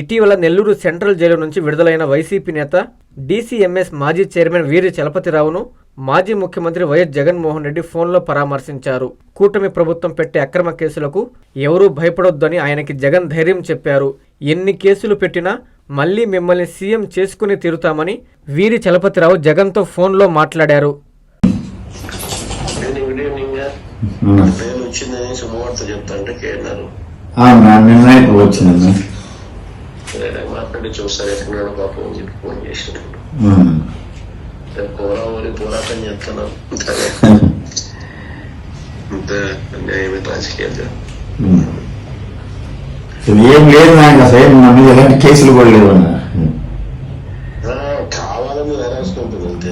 ఇటీవల Nellore central jail నుంచి విడుదలైన వైసీపీ నేత డీసీఎంఎస్ మాజీ చైర్మన్ వీరి చలపతిరావును మాజీ ముఖ్యమంత్రి వైఎస్ జగన్మోహన్ రెడ్డి ఫోన్లో పరామర్శించారు. కూటమి ప్రభుత్వం పెట్టే అక్రమ కేసులకు ఎవరూ భయపడొద్దని ఆయనకి జగన్ ధైర్యం చెప్పారు. ఎన్ని కేసులు పెట్టినా మళ్ళీ మిమ్మల్ని సీఎం చేసుకుని తీరుతామని వీరి చలపతిరావు జగన్తో ఫోన్లో మాట్లాడారు. వచ్చిందని శుభవార్త చెప్తా అంటే కేన్నారు నిన్న ఇప్పుడు వచ్చిందన్న మాట్లాడి చూస్తారు ఎక్కడున్నాడు పాపం అని చెప్పి ఫోన్ చేసినప్పుడు పోరామని పోరాటం చేస్తున్నాను ఇంత అన్యాయమైన రాజకీయాలు ఏం లేదు నాకు అసలు ఏం నా మీద ఎలాంటి కేసులు కూడా లేవు అన్న.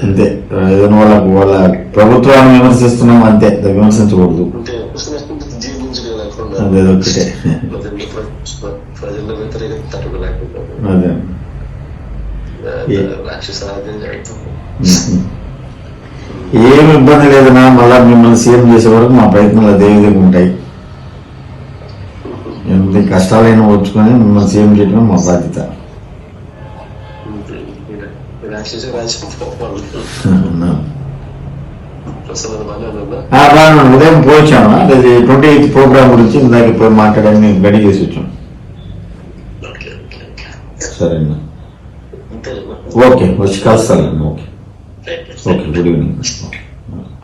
అంతే. ఏదైనా వాళ్ళ ప్రభుత్వాన్ని విమర్శిస్తున్నాం అంతే. విమర్శించకూడదు. అదే. ప్రజల వ్యతిరేకత తట్టుకోలేకుండా. ఏమి ఇబ్బంది లేదన్నా మళ్ళా మిమ్మల్ని సీఎం చేసే వరకు మా ప్రయత్నాలు అదే విధంగా ఉంటాయి. ఎంత కష్టాలైనా వచ్చుకొని మిమ్మల్ని సీఎం చేయడం మా బాధ్యత. రాక్షస ఉంది. ఉదయం పోవచ్చాము అది ట్వంటీ ఎయిత్ ప్రోగ్రామ్ గురించి ఇందాక పోయి మాట్లాడని గడి చేసి వచ్చాం. ఓకే ఓకే వచ్చి కలుస్తాను okay. Okay good evening.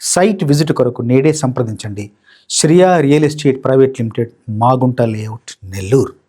Site visit కొరకు నేడే సంప్రదించండి. Shriya real estate private limited Magunta layout Nellore.